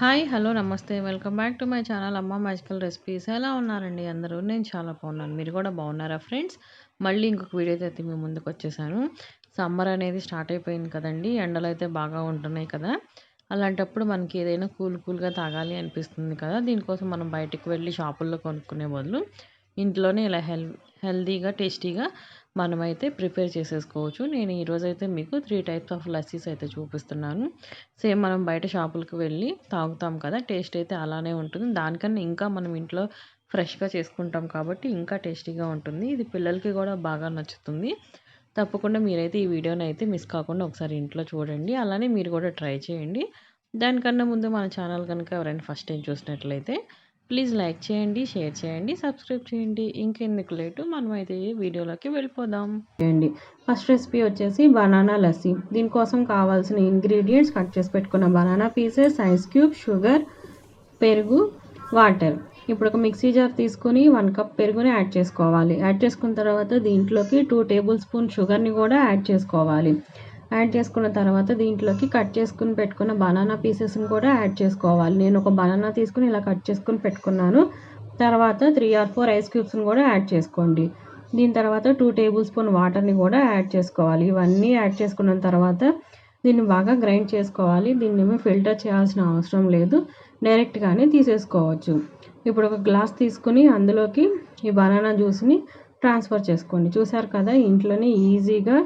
Hi hello నమస్తే. Welcome back to my channel Amma magical recipes. ఎలా ఉన్నారండి అందరూ? నేను చాలా బాగున్నాను. మీరు కూడా బాగున్నారా ఫ్రెండ్స్? మళ్ళీ ఇంకొక వీడియో అయితే మీ ముందుకు వచ్చేసాను. సమ్మర్ అనేది స్టార్ట్ అయిపోయింది కదండి. ఎండలు అయితే బాగా ఉంటున్నాయి కదా. అలాంటప్పుడు మనకి ఏదైనా కూల్ కూల్గా తాగాలి అనిపిస్తుంది కదా. దీనికోసం మనం బయటికి వెళ్ళి షాపుల్లో కొనుక్కునే బదులు ఇంట్లోనే ఇలా హెల్ హెల్దీగా టేస్టీగా మనమైతే ప్రిపేర్ చేసేసుకోవచ్చు. నేను ఈరోజైతే మీకు త్రీ టైప్స్ ఆఫ్ లస్సీస్ అయితే చూపిస్తున్నాను. సేమ్ మనం బయట షాపులకు వెళ్ళి తాగుతాం కదా టేస్ట్ అయితే అలానే ఉంటుంది. దానికన్నా ఇంకా మనం ఇంట్లో ఫ్రెష్గా చేసుకుంటాం కాబట్టి ఇంకా టేస్టీగా ఉంటుంది. ఇది పిల్లలకి కూడా బాగా నచ్చుతుంది. తప్పకుండా మీరైతే ఈ వీడియోని అయితే మిస్ కాకుండా ఒకసారి ఇంట్లో చూడండి. అలానే మీరు కూడా ట్రై చేయండి. దానికన్నా ముందు మన ఛానల్ కనుక ఎవరైనా ఫస్ట్ టైం చూసినట్లయితే ప్లీజ్ లైక్ చేయండి షేర్ చేయండి సబ్స్క్రైబ్ చేయండి. ఇంకెందుకు లేటు? మనం అయితే వీడియోలోకి వెళ్ళిపోదాం. చేయండి. ఫస్ట్ రెసిపీ వచ్చేసి బనానా లస్సీ. దీనికోసం కావాల్సిన ఇంగ్రీడియంట్స్ కట్ చేసి పెట్టుకున్న banana pieces ice cube sugar పెరుగు వాటర్. ఇప్పుడు ఒక మిక్సీ జార్ తీసుకుని వన్ కప్ పెరుగుని యాడ్ చేసుకోవాలి. యాడ్ చేసుకున్న తర్వాత దీంట్లోకి టూ టేబుల్ స్పూన్ షుగర్ని కూడా యాడ్ చేసుకోవాలి. యాడ్ చేసుకున్న తర్వాత దీంట్లోకి కట్ చేసుకుని పెట్టుకున్న బనానా పీసెస్ని కూడా యాడ్ చేసుకోవాలి. నేను ఒక బనానా తీసుకుని ఇలా కట్ చేసుకుని పెట్టుకున్నాను. తర్వాత త్రీ ఆర్ ఫోర్ ఐస్ క్యూబ్స్ని కూడా యాడ్ చేసుకోండి. దీని తర్వాత టూ టేబుల్ స్పూన్ వాటర్ని కూడా యాడ్ చేసుకోవాలి. ఇవన్నీ యాడ్ చేసుకున్న తర్వాత దీన్ని బాగా గ్రైండ్ చేసుకోవాలి. దీన్ని ఏమీ ఫిల్టర్ చేయాల్సిన అవసరం లేదు. డైరెక్ట్గానే తీసేసుకోవచ్చు. ఇప్పుడు ఒక గ్లాస్ తీసుకుని అందులోకి ఈ బనానా జ్యూస్ని ట్రాన్స్ఫర్ చేసుకోండి. చూసారు కదా ఇంట్లోనే ఈజీగా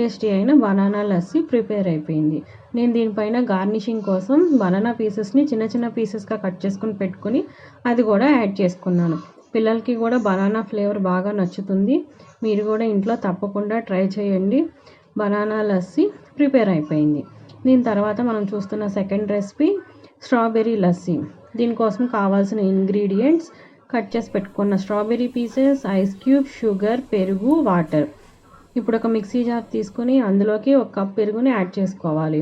టేస్టీ అయిన బనానా లస్సీ ప్రిపేర్ అయిపోయింది. నేను దీనిపైన గార్నిషింగ్ కోసం బనానా పీసెస్ని చిన్న చిన్న పీసెస్గా కట్ చేసుకుని పెట్టుకుని అది కూడా యాడ్ చేసుకున్నాను. పిల్లలకి కూడా బనానా ఫ్లేవర్ బాగా నచ్చుతుంది. మీరు కూడా ఇంట్లో తప్పకుండా ట్రై చేయండి. బనానా లస్సీ ప్రిపేర్ అయిపోయింది. దీని తర్వాత మనం చూస్తున్న సెకండ్ రెసిపీ స్ట్రాబెర్రీ లస్సీ. దీనికోసం కావాల్సిన ఇంగ్రీడియంట్స్ కట్ చేసి పెట్టుకున్న strawberry pieces ice cube sugar పెరుగు వాటర్. ఇప్పుడు ఒక మిక్సీ జార్ తీసుకుని అందులోకి ఒక కప్ పెరుగుని యాడ్ చేసుకోవాలి.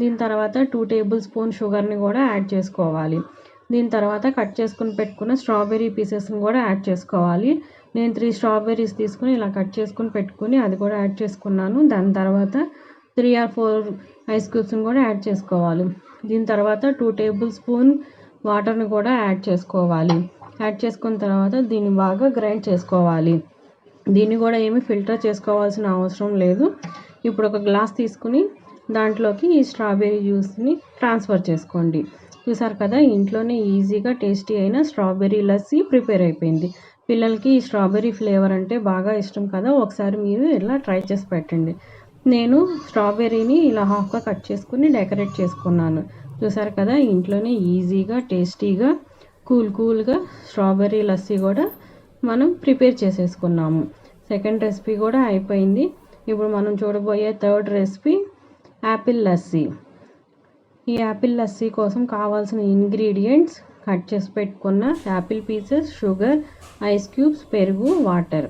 దీని తర్వాత టూ టేబుల్ స్పూన్ షుగర్ని కూడా యాడ్ చేసుకోవాలి. దీని తర్వాత కట్ చేసుకుని పెట్టుకున్న స్ట్రాబెర్రీ పీసెస్ని కూడా యాడ్ చేసుకోవాలి. నేను త్రీ స్ట్రాబెర్రీస్ తీసుకుని ఇలా కట్ చేసుకుని పెట్టుకుని అది కూడా యాడ్ చేసుకున్నాను. దాని తర్వాత త్రీ ఆర్ ఫోర్ ఐస్ క్యూబ్స్ని కూడా యాడ్ చేసుకోవాలి. దీని తర్వాత టూ టేబుల్ స్పూన్ వాటర్ని కూడా యాడ్ చేసుకోవాలి. యాడ్ చేసుకున్న తర్వాత దీన్ని బాగా గ్రైండ్ చేసుకోవాలి. దీన్ని కూడా ఏమి ఫిల్టర్ చేసుకోవాల్సిన అవసరం లేదు. ఇప్పుడు ఒక గ్లాస్ తీసుకుని దాంట్లోకి ఈ స్ట్రాబెర్రీ జ్యూస్ని ట్రాన్స్ఫర్ చేసుకోండి. చూసారు కదా ఇంట్లోనే ఈజీగా టేస్టీ అయిన స్ట్రాబెర్రీ లస్సీ ప్రిపేర్ అయిపోయింది. పిల్లలకి ఈ స్ట్రాబెర్రీ ఫ్లేవర్ అంటే బాగా ఇష్టం కదా ఒకసారి మీరు ఇలా ట్రై చేసి పెట్టండి. నేను స్ట్రాబెర్రీని ఇలా హాఫ్గా కట్ చేసుకుని డెకరేట్ చేసుకున్నాను. చూసారు కదా ఇంట్లోనే ఈజీగా టేస్టీగా కూల్ కూల్గా స్ట్రాబెర్రీ లస్సీ కూడా మనం ప్రిపేర్ చేసేసుకున్నాము. సెకండ్ రెసిపీ కూడా అయిపోయింది. ఇప్పుడు మనం చూడబోయే థర్డ్ రెసిపీ యాపిల్ లస్సీ. ఈ యాపిల్ లస్సీ కోసం కావాల్సిన ఇంగ్రీడియంట్స్ కట్ చేసి పెట్టుకున్న apple pieces sugar ice cubes పెరుగు వాటర్.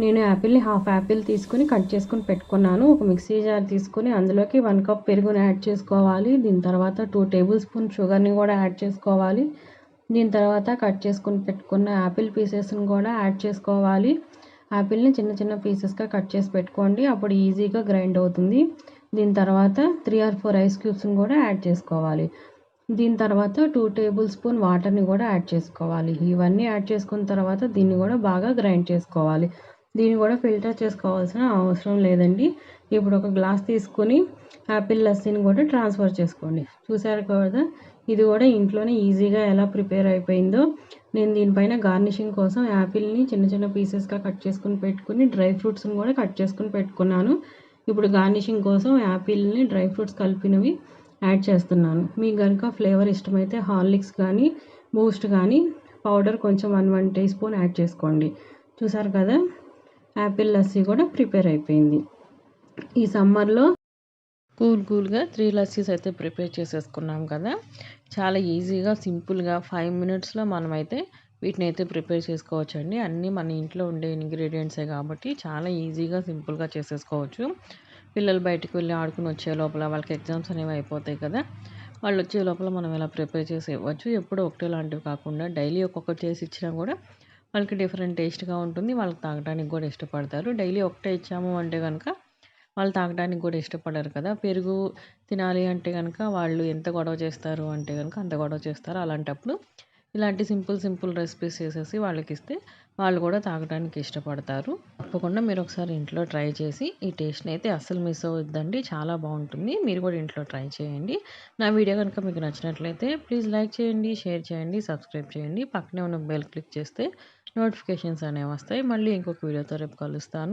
నేను యాపిల్ని హాఫ్ యాపిల్ తీసుకుని కట్ చేసుకుని పెట్టుకున్నాను. ఒక మిక్సీ జార్ తీసుకుని అందులోకి వన్ కప్ పెరుగుని యాడ్ చేసుకోవాలి. దీని తర్వాత టూ టేబుల్ స్పూన్ షుగర్ని కూడా యాడ్ చేసుకోవాలి. దీని తర్వాత కట్ చేసుకుని పెట్టుకున్న యాపిల్ పీసెస్ని కూడా యాడ్ చేసుకోవాలి. యాపిల్ని చిన్న చిన్న పీసెస్గా కట్ చేసి పెట్టుకోండి. అప్పుడు ఈజీగా గ్రైండ్ అవుతుంది. దీని తర్వాత త్రీ ఆర్ ఫోర్ ఐస్ క్యూబ్స్ని కూడా యాడ్ చేసుకోవాలి. దీని తర్వాత టూ టేబుల్ స్పూన్ వాటర్ని కూడా యాడ్ చేసుకోవాలి. ఇవన్నీ యాడ్ చేసుకున్న తర్వాత దీన్ని కూడా బాగా గ్రైండ్ చేసుకోవాలి. దీన్ని కూడా ఫిల్టర్ చేసుకోవాల్సిన అవసరం లేదండి. ఇప్పుడు ఒక గ్లాస్ తీసుకుని యాపిల్ లస్సీని కూడా ట్రాన్స్ఫర్ చేసుకోండి. చూసారు కదా? ఇది కూడా ఇంట్లోనే ఈజీగా ఎలా ప్రిపేర్ అయిపోయిందో నేను దీనిపైన గార్నిషింగ్ కోసం యాపిల్ని చిన్న చిన్న పీసెస్గా కట్ చేసుకుని పెట్టుకుని డ్రై ఫ్రూట్స్ని కూడా కట్ చేసుకుని పెట్టుకున్నాను. ఇప్పుడు గార్నిషింగ్ కోసం యాపిల్ని డ్రై ఫ్రూట్స్ కలిపినవి యాడ్ చేస్తున్నాను. మీకు కనుక ఫ్లేవర్ ఇష్టమైతే హార్లిక్స్ కానీ బూస్ట్ కానీ పౌడర్ కొంచెం one one teaspoon add చేసుకోండి. చూసారు కదా? యాపిల్ లస్సీ కూడా ప్రిపేర్ అయిపోయింది. ఈ సమ్మర్లో కూల్ కూల్గా త్రీ లస్సీస్ అయితే ప్రిపేర్ చేసేసుకున్నాం కదా. చాలా ఈజీగా సింపుల్గా ఫైవ్ మినిట్స్లో మనమైతే వీటిని అయితే ప్రిపేర్ చేసుకోవచ్చు అండి అన్నీ మన ఇంట్లో ఉండే ఇంగ్రీడియంట్సే కాబట్టి చాలా ఈజీగా సింపుల్గా చేసేసుకోవచ్చు. పిల్లలు బయటకు వెళ్ళి ఆడుకుని వచ్చే లోపల వాళ్ళకి ఎగ్జామ్స్ అనేవి అయిపోతాయి కదా. వాళ్ళు వచ్చే లోపల మనం ఇలా ప్రిపేర్ చేసి ఇవ్వచ్చు? ఎప్పుడూ ఒకటే లాంటివి కాకుండా డైలీ ఒక్కొక్కటి చేసి ఇచ్చినా కూడా వాళ్ళకి డిఫరెంట్ టేస్ట్గా ఉంటుంది. వాళ్ళకి తాగడానికి కూడా ఇష్టపడతారు. డైలీ ఒకటే ఇచ్చాము అంటే కనుక వాళ్ళు తాగడానికి కూడా ఇష్టపడరు కదా. పెరుగు తినాలి అంటే కనుక వాళ్ళు ఎంత గొడవ చేస్తారు అంటే కనుక అంత గొడవ చేస్తారు. అలాంటప్పుడు ఇలాంటి సింపుల్ సింపుల్ రెసిపీస్ చేసేసి వాళ్ళకి ఇస్తే వాళ్ళు కూడా తాగడానికి ఇష్టపడతారు. తప్పకుండా మీరు ఒకసారి ఇంట్లో ట్రై చేసి ఈ టేస్ట్ని అయితే అస్సలు మిస్ అవుద్దండి చాలా బాగుంటుంది. మీరు కూడా ఇంట్లో ట్రై చేయండి. నా వీడియో కనుక మీకు నచ్చినట్లయితే ప్లీజ్ లైక్ చేయండి షేర్ చేయండి సబ్స్క్రైబ్ చేయండి. పక్కనే ఉన్న బెల్ క్లిక్ చేస్తే నోటిఫికేషన్స్ అనేవి వస్తాయి. మళ్ళీ ఇంకొక వీడియోతో రేపు కలుస్తాను.